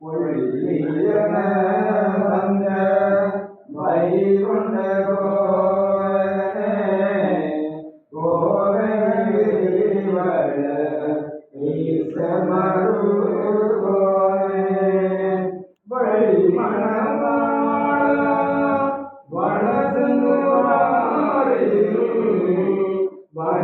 பொழிய வந்த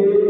Amen.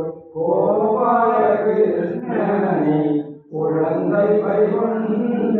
கிருஷ்ணனை குழந்தை பைவந்த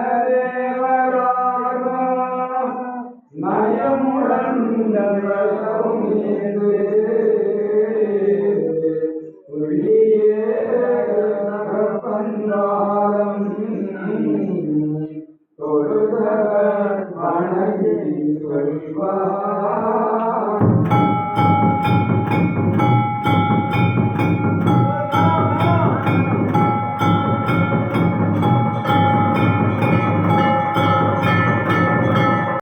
ஒளியே நகப்பந்தாரம்